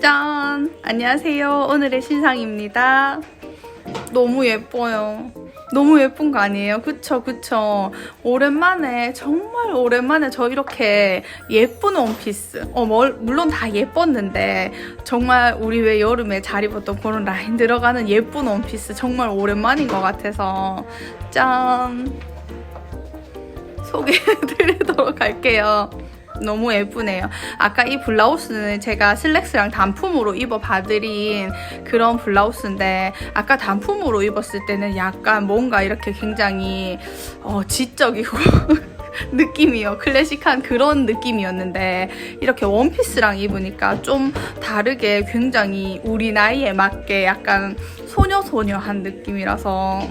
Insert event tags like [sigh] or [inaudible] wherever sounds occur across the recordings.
짠! 안녕하세요. 오늘의 신상입니다. 너무 예뻐요. 너무 예쁜 거 아니에요? 그쵸, 그쵸. 오랜만에, 정말 오랜만에 저 이렇게 예쁜 원피스. 어, 뭘- 물론 다 예뻤는데, 정말 우리 왜 여름에 잘 입었던 그런 라인 들어가는 예쁜 원피스 정말 오랜만인 것 같아서, 짠! 소개해드리도록 할게요. 너무 예쁘네요. 아까 이 블라우스는 제가 슬랙스랑 단품으로 입어 봐드린 그런 블라우스인데 아까 단품으로 입었을 때는 약간 뭔가 이렇게 굉장히 어, 지적이고 [laughs] 느낌이요. 클래식한 그런 느낌이었는데 이렇게 원피스랑 입으니까 좀 다르게 굉장히 우리 나이에 맞게 약간 소녀소녀한 느낌이라서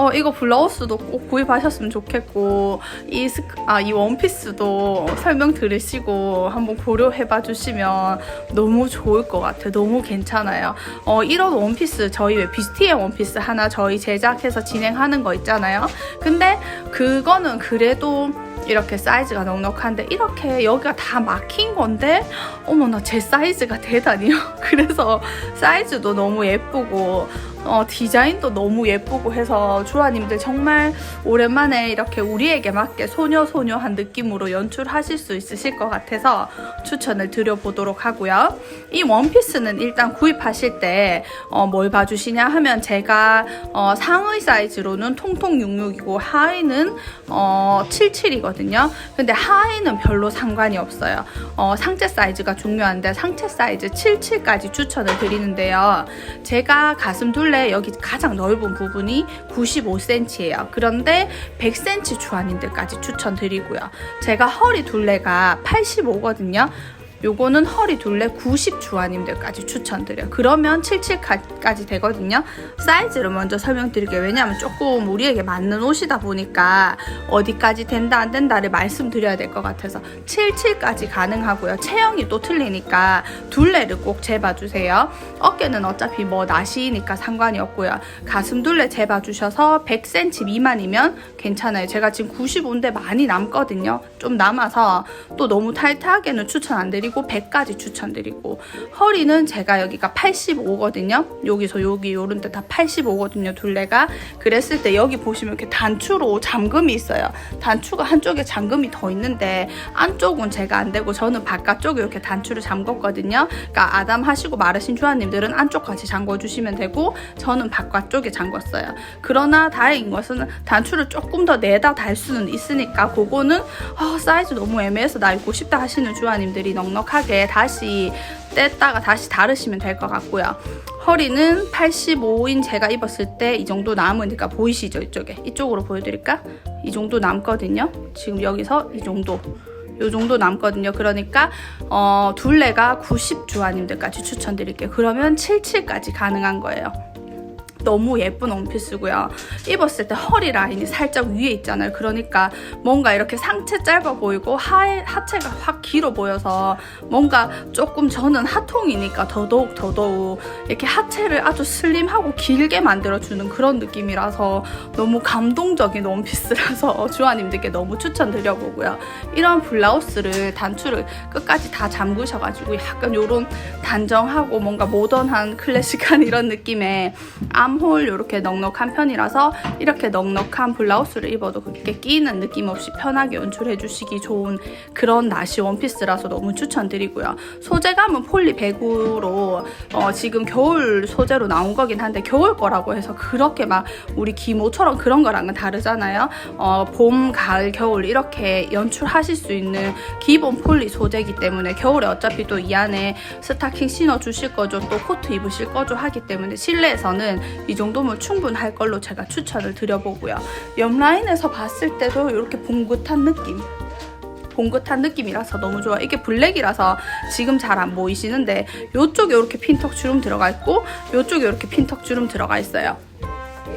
어, 이거 블라우스도 꼭 구입하셨으면 좋겠고, 이 스크, 아, 이 원피스도 설명 들으시고 한번 고려해봐 주시면 너무 좋을 것 같아요. 너무 괜찮아요. 어, 이런 원피스, 저희 왜 비스티의 원피스 하나 저희 제작해서 진행하는 거 있잖아요. 근데 그거는 그래도 이렇게 사이즈가 넉넉한데 이렇게 여기가 다 막힌 건데 어머나 제 사이즈가 되다니요. [laughs] 그래서 사이즈도 너무 예쁘고 어, 디자인도 너무 예쁘고 해서 주아님들 정말 오랜만에 이렇게 우리에게 맞게 소녀소녀한 느낌으로 연출하실 수 있으실 것 같아서 추천을 드려보도록 하고요. 이 원피스는 일단 구입하실 때 어, 뭘 봐주시냐 하면 제가 어, 상의 사이즈로는 통통 66이고 하의는 어, 77이거든요. 근데 하의는 별로 상관이 없어요. 어, 상체 사이즈가 중요한데 상체 사이즈 77까지 추천을 드리는데요. 제가 가슴 둘레 여기 가장 넓은 부분이 95cm예요. 그런데 100cm 주아님들까지 추천드리고요. 제가 허리 둘레가 85거든요. 요거는 허리 둘레 90 주아님들까지 추천드려요. 그러면 77까지 되거든요. 사이즈를 먼저 설명드릴게요. 왜냐하면 조금 우리에게 맞는 옷이다 보니까 어디까지 된다 안 된다를 말씀드려야 될 것 같아서 77까지 가능하고요. 체형이 또 틀리니까 둘레를 꼭 재봐주세요. 어깨는 어차피 뭐 나시니까 상관이 없고요. 가슴 둘레 재봐주셔서 100cm 미만이면 괜찮아요. 제가 지금 95인데 많이 남거든요. 좀 남아서 또 너무 타이트하게는 추천 안 드리고 100까지 추천드리고 허리는 제가 여기가 85거든요. 여기서 여기 요런 데 다 85거든요. 둘레가 그랬을 때 여기 보시면 이렇게 단추로 잠금이 있어요. 단추가 한쪽에 잠금이 더 있는데 안쪽은 제가 안 되고 저는 바깥쪽에 이렇게 단추를 잠궜거든요. 그러니까 아담 하시고 마르신 주아님들은 안쪽까지 잠궈 주시면 되고 저는 바깥쪽에 잠궜어요. 그러나 다행인 것은 단추를 조금 더 내다 달 수는 있으니까 그거는 어, 사이즈 너무 애매해서 나 입고 싶다 하시는 주아님들이 넉넉 하게 다시 뗐다가 다시 다르시면 될 것 같고요. 허리는 85인 제가 입었을 때 이 정도 남으니까 보이시죠? 이쪽에. 이쪽으로 보여드릴까? 이 정도 남거든요. 지금 여기서 이 정도. 요 정도 남거든요. 그러니까 어, 둘레가 90 주아님들까지 추천드릴게요. 그러면 77까지 가능한 거예요. 너무 예쁜 원피스고요. 입었을 때 허리 라인이 살짝 위에 있잖아요. 그러니까 뭔가 이렇게 상체 짧아 보이고 하, 하체가 확 길어 보여서 뭔가 조금 저는 하통이니까 더더욱 더더욱 이렇게 하체를 아주 슬림하고 길게 만들어주는 그런 느낌이라서 너무 감동적인 원피스라서 [laughs] 주아님들께 너무 추천드려보고요. 이런 블라우스를 단추를 끝까지 다 잠그셔가지고 약간 요런 단정하고 뭔가 모던한 클래식한 이런 느낌의 암홀 이렇게 넉넉한 편이라서 이렇게 넉넉한 블라우스를 입어도 그렇게 끼는 느낌 없이 편하게 연출해 주시기 좋은 그런 나시 원피스라서 너무 추천드리고요. 소재감은 폴리 배구로 어, 지금 겨울 소재로 나온 거긴 한데 겨울 거라고 해서 그렇게 막 우리 기모처럼 그런 거랑은 다르잖아요. 어, 봄, 가을, 겨울 이렇게 연출하실 수 있는 기본 폴리 소재이기 때문에 겨울에 어차피 또 이 안에 스타킹 신어 주실 거죠. 또 코트 입으실 거죠 하기 때문에 실내에서는 이 정도면 충분할 걸로 제가 추천을 드려보고요. 옆 라인에서 봤을 때도 이렇게 봉긋한 느낌. 봉긋한 느낌이라서 너무 좋아. 이게 블랙이라서 지금 잘 안 보이시는데 이쪽에 이렇게 핀턱 주름 들어가 있고 이쪽에 이렇게 핀턱 주름 들어가 있어요.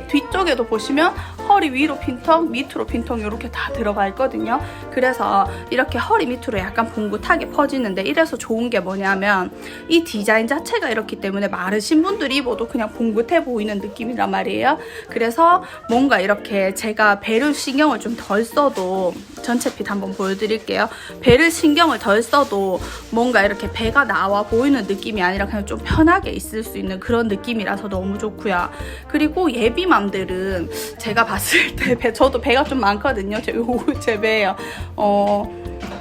뒤쪽에도 보시면 허리 위로 핀턱, 밑으로 핀턱 이렇게 다 들어가 있거든요. 그래서 이렇게 허리 밑으로 약간 봉긋하게 퍼지는데 이래서 좋은 게 뭐냐면 이 디자인 자체가 이렇기 때문에 마르신 분들이 입어도 그냥 봉긋해 보이는 느낌이란 말이에요. 그래서 뭔가 이렇게 제가 배를 신경을 좀 덜 써도 전체 핏 한번 보여드릴게요. 배를 신경을 덜 써도 뭔가 이렇게 배가 나와 보이는 느낌이 아니라 그냥 좀 편하게 있을 수 있는 그런 느낌이라서 너무 좋고요. 그리고 예비맘들은 제가 봤을 때 배, 저도 배가 좀 많거든요. 제, 요거 제 배예요. 어,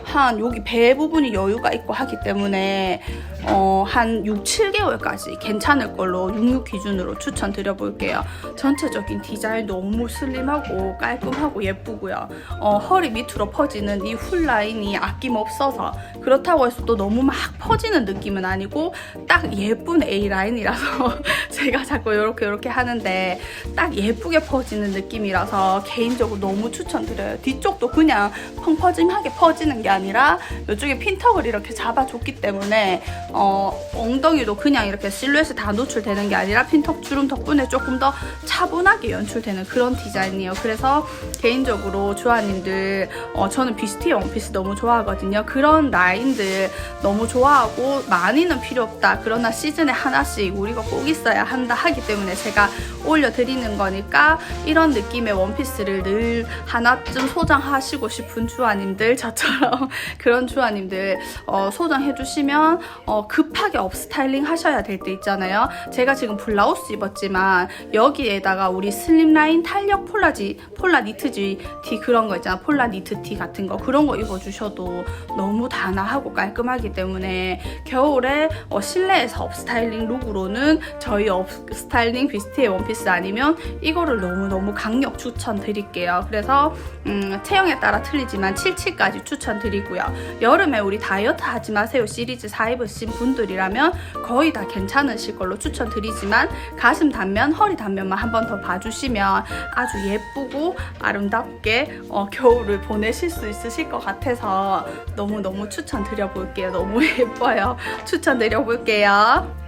한 여기 배 부분이 여유가 있고 하기 때문에 어, 한 6, 7개월까지 괜찮을 걸로 66 기준으로 추천드려 볼게요. 전체적인 디자인 너무 슬림하고 깔끔하고 예쁘고요. 어, 허리 밑으로 퍼지는 이 훌 라인이 아낌없어서 그렇다고 해서 또 너무 막 퍼지는 느낌은 아니고 딱 예쁜 A 라인이라서 [laughs] 제가 자꾸 이렇게 이렇게 하는데 딱 예쁘게 퍼지는 느낌이라서 개인적으로 너무 추천드려요. 뒤쪽도 그냥 펑퍼짐하게 퍼지는 게 아니라 이쪽에 핀턱을 이렇게 잡아줬기 때문에 어, 엉덩이도 그냥 이렇게 실루엣이 다 노출되는 게 아니라 핀턱 주름 덕분에 조금 더 차분하게 연출되는 그런 디자인이에요. 그래서 개인적으로 주아님들 어, 저는 비스티 원피스 너무 좋아하거든요. 그런 라인들 너무 좋아하고 많이는 필요 없다. 그러나 시즌에 하나씩 우리가 꼭 있어야 한다 하기 때문에 제가 올려드리는 거니까 이런 느낌의 원피스를 늘 하나쯤 소장하시고 싶은 주아님들 저처럼 [laughs] 그런 주아님들 어, 소장해주시면 어, 급하게 업스타일링 하셔야 될 때 있잖아요. 제가 지금 블라우스 입었지만 여기에다가 우리 슬림라인 탄력 폴라지 폴라 니트지 티 그런 거 있잖아. 폴라 니트 티 같은 거 그런 거 입어주셔도 너무 단아하고 깔끔하기 때문에 겨울에 어, 실내에서 업스타일링 룩으로는 저희 업스타일링 비스트의 원피스 아니면 이거를 너무너무 강력 추천드릴게요. 그래서 음, 체형에 따라 틀리지만 77까지 추천드리고요. 여름에 우리 다이어트 하지 마세요 시리즈 4 입으신 분들이라면 거의 다 괜찮으실 걸로 추천드리지만 가슴 단면, 허리 단면만 한 번 더 봐주시면 아주 예쁘고 아름답게 어, 겨울을 보내실 수 있으실 것 같아서 너무너무 추천드려 볼게요. 너무 [laughs] 예뻐요. 추천드려 볼게요.